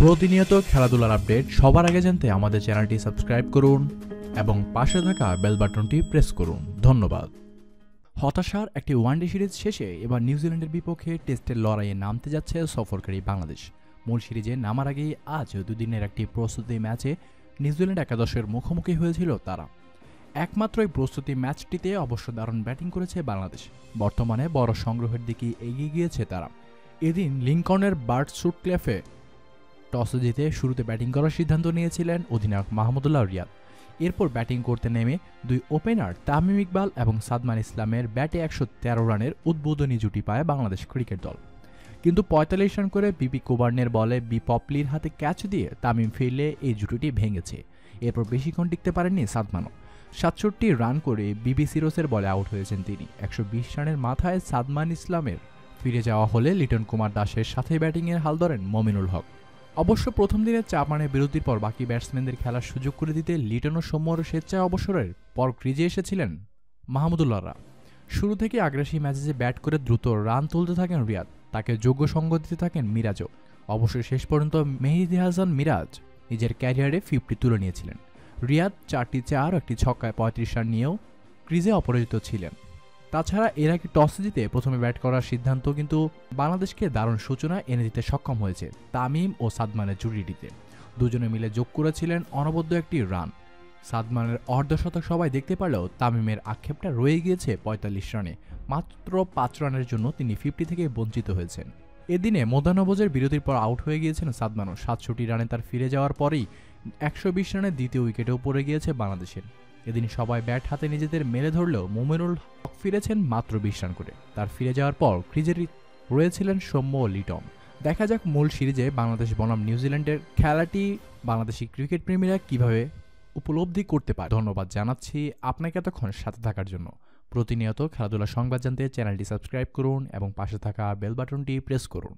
প্রতিনিয়ত খেলাধুলার আপডেট সবার আগে জানতে আমাদের চ্যানেলটি সাবস্ক্রাইব করুন এবং পাশে থাকা বেল বাটনটি প্রেস করুন। ধন্যবাদ। হতাশার একটি ওয়ানডে সিরিজ শেষে এবার নিউজিল্যান্ডের বিপক্ষে টেস্টের লড়াইয়ে নামতে যাচ্ছে সফরকারী বাংলাদেশ। মূল সিরিজে নামার আগেই আজ দুদিনের একটি প্রস্তুতি ম্যাচে নিউজিল্যান্ড একাদশের মুখোমুখি হয়েছিল তারা। একমাত্র এই প্রস্তুতি ম্যাচটিতে অবশ্য দারুণ ব্যাটিং করেছে বাংলাদেশ। বর্তমানে বড় সংগ্রহের দিকে এগিয়ে গিয়েছে তারা। এদিন লিঙ্কনের বার্ড সুট ক্লেফে টসে জিতে শুরুতে ব্যাটিং করার সিদ্ধান্ত নিয়েছিলেন অধিনায়ক মাহমুদুল্লাহ রিয়াদ। এরপর ব্যাটিং করতে নেমে দুই ওপেনার তামিম ইকবাল এবং সাদমান ইসলামের ব্যাটে একশো তেরো রানের উদ্বোধনী জুটি পায় বাংলাদেশ ক্রিকেট দল। কিন্তু পঁয়তাল্লিশ রান করে বিপি কোবার্নের বলে বি পপলির হাতে ক্যাচ দিয়ে তামিম ফিরলে এই জুটিটি ভেঙেছে। এরপর বেশিক্ষণ টিকতে পারেননি সাদমানও। সাতষট্টি রান করে বিবি সিরোসের বলে আউট হয়েছেন তিনি। একশো বিশ রানের মাথায় সাদমান ইসলামের ফিরে যাওয়া হলে লিটন কুমার দাসের সাথে ব্যাটিংয়ের হাল ধরেন মমিনুল হক। অবশ্য প্রথম দিনের চাপানের বিরতির পর বাকি ব্যাটসম্যানদের খেলার সুযোগ করে দিতে লিটন ও সৌম্যর স্বেচ্ছায় অবসরের পর ক্রিজে এসেছিলেন মাহমুদুল্লাহরা শুরু থেকে আগ্রাসী ম্যাচে ব্যাট করে দ্রুত রান তুলতে থাকেন রিয়াদ, তাকে যোগ্য সঙ্গ দিতে থাকেন মিরাজও। অবশ্য শেষ পর্যন্ত মেহেদি হাসান মিরাজ নিজের ক্যারিয়ারে ফিফটি তুলে নিয়েছিলেন। রিয়াদ চারটি চার, একটি ছক্কায় পঁয়ত্রিশ রান নিয়েও ক্রিজে অপরাজিত ছিলেন। তাছাড়া এর আগে টস জিতে প্রথমে ব্যাট করার সিদ্ধান্ত কিন্তু বাংলাদেশকে দারুণ সূচনা এনে দিতে সক্ষম হয়েছে তামিম ও সাদমানের জুটিটিতে। দুজনে মিলে যোগ করেছিলেন অনবদ্য একটি রান। সাদমানের অর্ধশতক সবাই দেখতে পারলেও তামিমের আক্ষেপটা রয়ে গিয়েছে পঁয়তাল্লিশ রানে। মাত্র পাঁচ রানের জন্য তিনি ফিফটি থেকে বঞ্চিত হয়েছেন। এদিনে মোদানবজের বিরতির পর আউট হয়ে গিয়েছেন সাদমানও। সাতষট্টি রানে তার ফিরে যাওয়ার পরেই একশো রানের দ্বিতীয় উইকেটেও পড়ে গিয়েছে বাংলাদেশের। এদিন সবাই ব্যাট হাতে নিজেদের মেলে ধরলেও মোমেনুল হক ফিরেছেন মাত্র বিশ রান করে। তার ফিরে যাওয়ার পর ক্রিজের রয়েছিলেন সৌম্য ও লিটন দেখা যাক মূল সিরিজে বাংলাদেশ বনাম নিউজিল্যান্ডের খেলাটি বাংলাদেশি ক্রিকেট প্রেমীরা কীভাবে উপলব্ধি করতে পারে। ধন্যবাদ জানাচ্ছি আপনাকে এতক্ষণ সাথে থাকার জন্য। প্রতিনিয়ত খেলাধুলা সংবাদ জানতে চ্যানেলটি সাবস্ক্রাইব করুন এবং পাশে থাকা বেল বাটনটি প্রেস করুন।